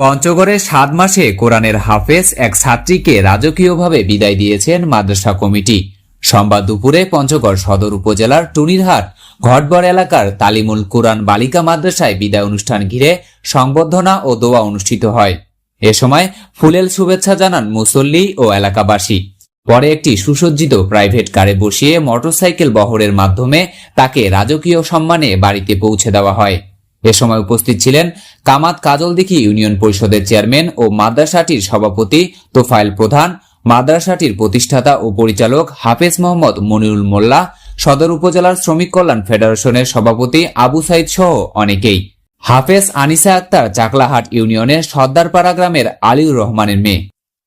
পঞ্চগড়ে সাত মাসে কোরআনের হাফেজ এক ছাত্রীকে রাজকীয়ভাবে বিদায় দিয়েছেন মাদ্রাসা কমিটি। সোমবার দুপুরে পঞ্চগড় সদর উপজেলার টুনিরহাট ঘটবর এলাকার তালিমুল কোরআন বালিকা মাদ্রাসায় বিদায় অনুষ্ঠান ঘিরে সংবর্ধনা ও দোয়া অনুষ্ঠিত হয়। এ সময় ফুলেল শুভেচ্ছা জানান মুসল্লি ও এলাকাবাসী। পরে একটি সুসজ্জিত প্রাইভেট কারে বসিয়ে মোটরসাইকেল বহরের মাধ্যমে তাকে রাজকীয় সম্মানে বাড়িতে পৌঁছে দেওয়া হয়। এ সময় উপস্থিত ছিলেন কামাত কাজল কাজলদিঘি ইউনিয়ন পরিষদের চেয়ারম্যান ও মাদ্রাসাটির সভাপতি তোফায়েল প্রধান, মাদ্রাসাটির প্রতিষ্ঠাতা ও পরিচালক হাফেজ মোহাম্মদ মনিরুল মোল্লা, সদর উপজেলার শ্রমিক কল্যাণ ফেডারেশনের সভাপতি আবু সাইদ সহ অনেকেই। হাফেজ আনিসা আক্তার চাকলাহাট ইউনিয়নের সর্দারপাড়া গ্রামের আলিউর রহমানের মেয়ে।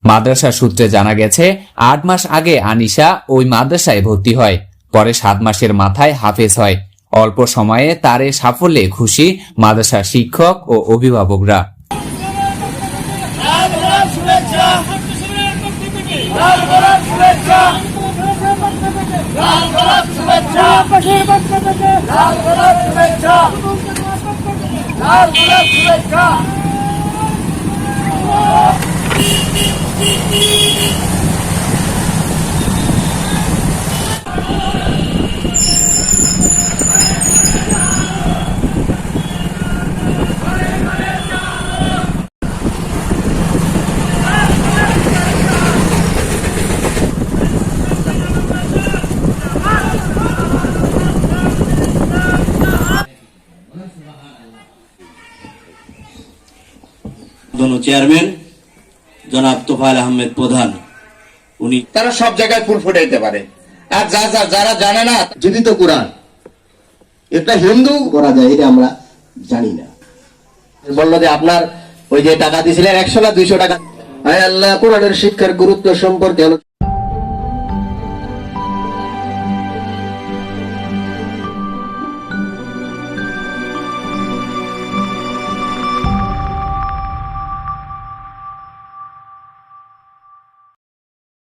মাদ্রাসা সূত্রে জানা গেছে, আট মাস আগে আনিশা ওই মাদ্রাসায় ভর্তি হয়, পরে সাত মাসের মাথায় হাফেজ হয়। অল্প সময়ে তার এ সাফল্যে খুশি মাদ্রাসার শিক্ষক ও অভিভাবকরা। চেয়ারম্যান, জনাব তোফায়েল আহমেদ প্রধান। উনি তারা সব জায়গায় ফুল ফুটাইতে পারে। আর যা যা যারা জানে না, যদি তো কোরআন। এটা হিন্দু করা যায়, এটা আমরা জানি না। বলল যে আপনার ওই যে টাকা দিয়েছিলেন একশো না দুইশো টাকা। আয় আল্লাহ, কোরআনের শিক্ষার গুরুত্ব সম্পর্কে